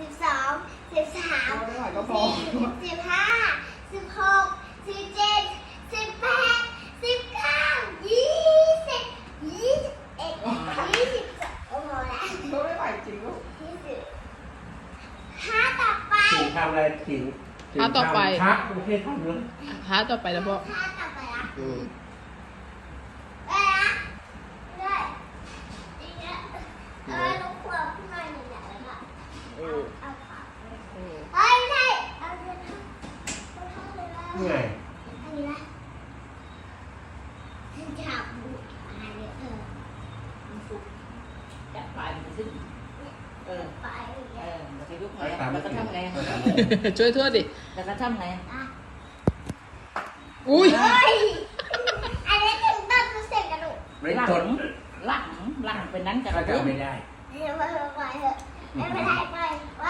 สิบสามไม่ไหวก็พอสิบห้าสิบหกสิบเจ็ดสิบแปดสิบเก้ายี่สิบยี่สิบเอ็ดยี่สิบสองโอ้โหแล้วก็ไม่ไหวจริงลูกยี่สิบห้าต่อไปถึงทำอะไรถึงถึงอะต่อไป ทำพักไม่ใช่ทำเลยหาต่อไปแล้วบอก ห้าต่อไปละ อืม เอ้ยนะเอ้ยอีกแล้วเอ้ยลูกขวบขึ้นหน่อยหนึ่งแล้วก็ เออ เอาขาไป เออเฮ้ยไม่ใช่เอาเท้าเอาเท้าเลยนะเหนื่อยอันนี้นะฉันจับบุกอะไรเนี่ยเออมันสุกจับปลายมันขึ้นเออไปอย่างเอเงี้ยอแล้วก็ยุบไปแล้วตามแล้วก็ทำไงไปตามช่วยทวดดิแล้วก็ทำไงอะอุ้ย เฮ้ยอันนี้ถึงต้นกูเสร็จกันลูกไม่ทนหลังหลังเป็นนั้นจะก็กระจะเพื่อมไม่ได้เดี๋ยวไปไปเถอะไม่เป็นไรไปไป